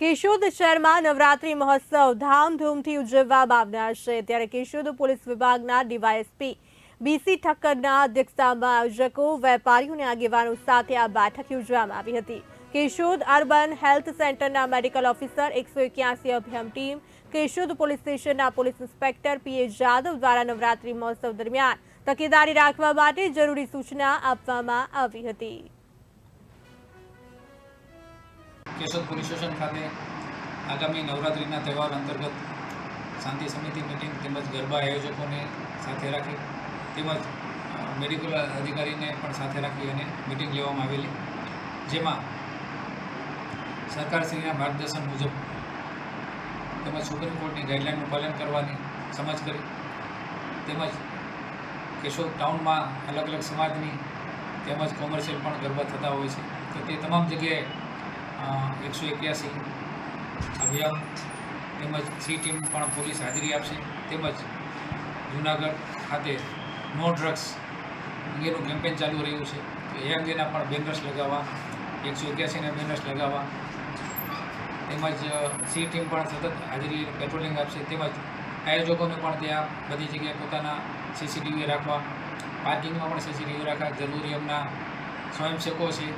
કેશોદ શહેરમાં નવરાત્રી મહોત્સવ ધામધૂમથી ઉજવવામાં આવનાર છે. ત્યારે કેશોદ પોલીસ વિભાગના ડીવાયએસપી બીસી ઠક્કરના અધ્યક્ષતામાં આયોજકો, વેપારીઓને આગેવાનો સાથે આ બેઠક યોજવામાં આવી હતી. કેશોદ અર્બન હેલ્થ સેન્ટરના મેડિકલ ઓફિસર, એકસો એક્યાસી અભિયમ ટીમ, કેશોદ પોલીસ સ્ટેશનના પોલીસ ઇન્સ્પેક્ટર પીએ જાદવ દ્વારા નવરાત્રી મહોત્સવ દરમિયાન તકેદારી રાખવા માટે જરૂરી સૂચના આપવામાં આવી હતી. કેશોદ પોલીસ સ્ટેશન ખાતે આગામી નવરાત્રિના તહેવાર અંતર્ગત શાંતિ સમિતિ મિટિંગ તેમજ ગરબા આયોજકોને સાથે રાખી તેમજ મેડિકલ અધિકારીને પણ સાથે રાખી અને મિટિંગ લેવામાં આવેલી. જેમાં સરકારશ્રીના માર્ગદર્શન મુજબ તેમજ સુપ્રીમ કોર્ટની ગાઈડલાઇનનું પાલન કરવાની સમજ કરી તેમજ કેશોદ ટાઉનમાં અલગ અલગ સમાજની તેમજ કોમર્શિયલ પણ ગરબા થતા હોય છે. તો તે તમામ જગ્યાએ એકસો એક્યાસી. અભિયાન તેમજ સી ટીમ પણ પોલીસ હાજરી આપશે. તેમજ જુનાગઢ ખાતે નો ડ્રગ્સ અંગેનું કેમ્પેન ચાલુ રહ્યું છે. તો એ અંગેના પણ બેનર્સ લગાવવા, એકસો એક્યાસીના બેનર્સ લગાવવા. તેમજ સી ટીમ પણ સતત હાજરી પેટ્રોલિંગ આપશે. તેમજ આયોજકોને પણ ત્યાં બધી જગ્યાએ પોતાના સીસીટીવી રાખવા, પાર્કિંગમાં પણ સીસીટીવી રાખવા જરૂરી એમના સ્વયંસેવકો છે.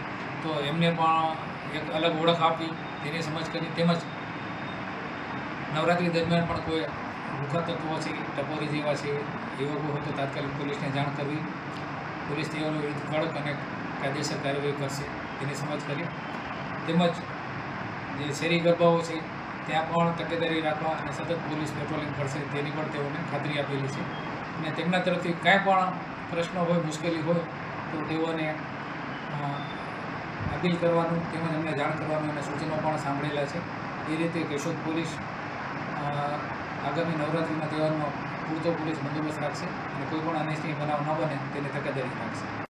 તો એમને પણ એક અલગ ઓળખ આપી, તેની સમજ કરી, તેમજ નવરાત્રિ દરમિયાન પણ કોઈ ભૂખા તત્વો છે, ટપોરી જેવા છે, એવા કોઈ હોય તો તાત્કાલિક પોલીસને જાણ કરવી. પોલીસ તેઓ વિરુદ્ધ કડક અને કાયદેસર કાર્યવાહી કરશે, તેની સમજ કરી. તેમજ જે શેરી ગરબાઓ છે, ત્યાં પણ તકેદારી રાખવા અને સતત પોલીસ પેટ્રોલિંગ કરશે, તેની પણ તેઓને ખાતરી આપેલી છે. અને તેમના તરફથી કાંઈ પણ પ્રશ્નો હોય, મુશ્કેલી હોય, તો તેઓને અપીલ કરવાનું તેમજ એમને જાણ કરવાનું અને સૂચનો પણ સાંભળેલા છે. એ રીતે કેશોદ પોલીસ આગામી નવરાત્રિના તહેવારનો પૂરતો પોલીસ બંદોબસ્ત રાખશે અને કોઈ પણ અનિચ્છનીય બનાવ ન બને તેને તકેદારી રાખશે.